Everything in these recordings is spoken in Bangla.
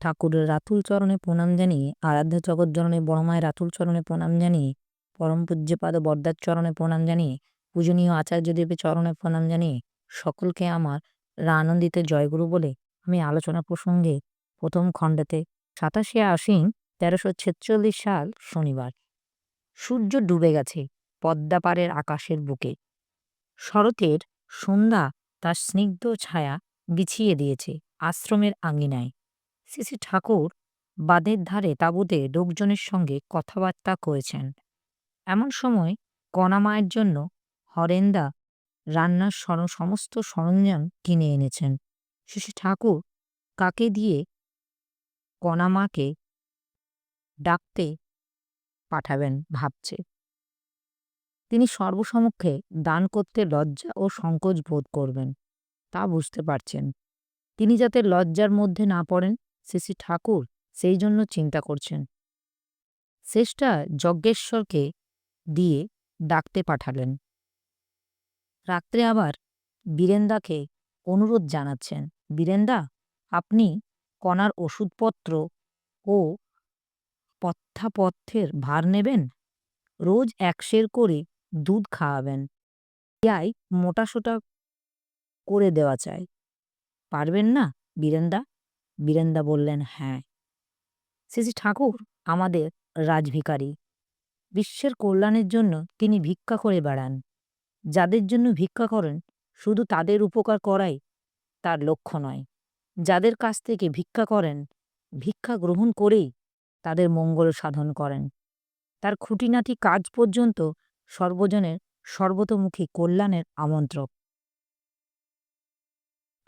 ঠাকুরের রাতুল চরণে প্রণাম জানিয়ে, আরাধ্য জগৎ জগৎজননী বড়মায়ের রাতুল চরণে প্রণাম জানিয়ে, পরম পূজ্যপাদ বরদার চরণে প্রণাম জানিয়ে, পূজনীয় আচার্যদেবের চরণে প্রণাম জানিয়ে, সকলকে আমার আনন্দিতে জয়গুরু বলে আমি আলোচনা প্রসঙ্গে প্রথম খণ্ডেতে সাতাশে আশ্বিন তেরোশো ছেচল্লিশ সাল শনিবার। সূর্য ডুবে গেছে পদ্মাপাড়ের আকাশের বুকে। শরতের সন্ধ্যা তার স্নিগ্ধ ছায়া বিছিয়ে দিয়েছে আশ্রমের আঙিনায়। শ্রী ঠাকুর বাদের ধারে তাঁবুতে লোকজনের সঙ্গে কথাবার্তা করেছেন। এমন সময় কণামায়ের জন্য হরেন্দা রান্নার সর, সমস্ত সরঞ্জাম কিনে এনেছেন। শ্রী ঠাকুর কাকে দিয়ে কণামাকে ডাকতে পাঠাবেন ভাবছে। তিনি সর্বসমক্ষে দান করতে লজ্জা ও সংকোচ বোধ করবেন, তা বুঝতে পারছেন। তিনি যাতে লজ্জার মধ্যে না পড়েন শ্রী ঠাকুর সেই জন্য চিন্তা করছেন। শেষটা যজ্ঞেশ্বরকে দিয়ে ডাকতে পাঠালেন। রাত্রে আবার বীরেন্দাকে অনুরোধ জানাচ্ছেন, বীরেন্দা, আপনি কণার ওষুধপত্র ও পথ্যাপথ্যের ভার নেবেন? রোজ একশের করে দুধ খাওয়াবেন। ইয়াই মোটাসোটা করে দেওয়া চাই। পারবেন না, বীরেন্দা? বীরেন্দা বললেন হ্যাঁ। শ্রী ঠাকুর আমাদের রাজভিকারী বিশ্বের কল্যাণের জন্য তিনি ভিক্ষা করে বেড়ান। যাদের জন্য ভিক্ষা করেন, শুধু তাদের উপকার করাই তার লক্ষ্য নয়। যাদের কাছ থেকে ভিক্ষা করেন, ভিক্ষা গ্রহণ করেই তাদের মঙ্গল সাধন করেন। তার খুঁটিনাটি কাজ পর্যন্ত সর্বজনের সর্বতোমুখী কল্যাণের আমন্ত্রক।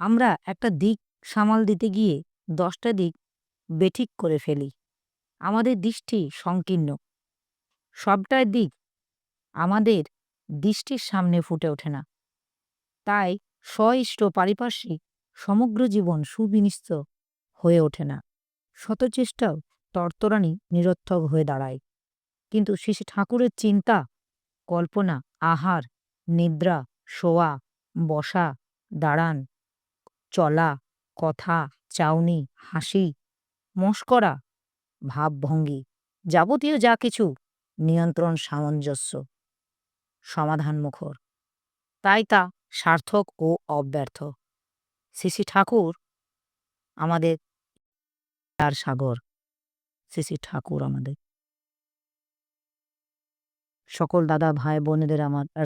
আমরা একটা দিক সামাল দিতে গিয়ে দশটা দিক বেঠিক করে ফেলি। আমাদের দৃষ্টি সংকীর্ণ। সবটাই দিক আমাদের দৃষ্টির সামনে ফুটে ওঠে না। তাই স্বইষ্ট পারিপার্শ্বিক সমগ্র জীবন সুবিনিস্ত হয়ে ওঠে না। শত চেষ্টাও তর্তরানি নিরর্থক হয়ে দাঁড়ায়। কিন্তু শ্রী ঠাকুরের চিন্তা, কল্পনা, আহার, নিদ্রা, শোয়া, বসা, দাঁড়ান, চলা, কথা চাউনি, হাসি, মস্করা, ভাবভঙ্গি, যাবতীয় যা কিছু নিয়ন্ত্রণ সামঞ্জস্য। সমাধানমুখর। তাই তা সার্থক ও অব্যর্থ। শ্রী ঠাকুর আমাদের তার সাগর। শ্রী ঠাকুর আমাদের। সকল দাদা, ভাই, বোনেদের আমার